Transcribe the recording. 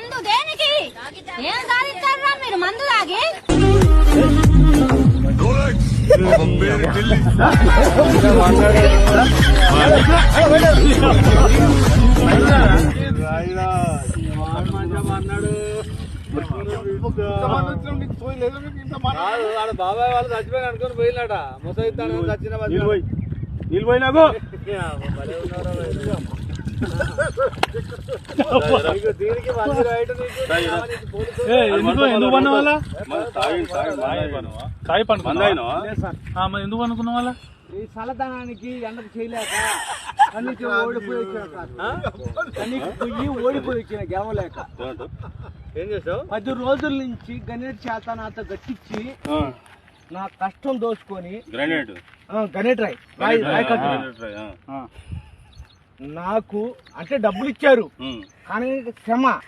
మందు దేనికి? ఏం సాధిస్తారా మీరు? మందు తాగి? బాబాయ్ వాళ్ళు చచ్చిపోయిన అనుకుని పోయినాట ముసైతాను చచ్చిన నిలిపోయి ఎందుకు పన్న వాళ్ళ కాయ పండు ఎందుకు అనుకున్న వాళ్ళ ఈ చల్లదనానికి ఎండకు చేయలేక కన్నీకి ఓడిపోయి వచ్చిన కన్నీకి పొయ్యి ఓడిపోయి వచ్చిన గెవలేక ఏం చేసావు పది రోజుల నుంచి గణేట్ చేత నాతో గట్టించి నా కష్టం దోచుకొని గ్రానైట్ ఆ, గణేట్ రాయ్ రాయ్ రాయ్. నాకు అంటే డబ్బులు ఇచ్చారు. కానీ క్షమ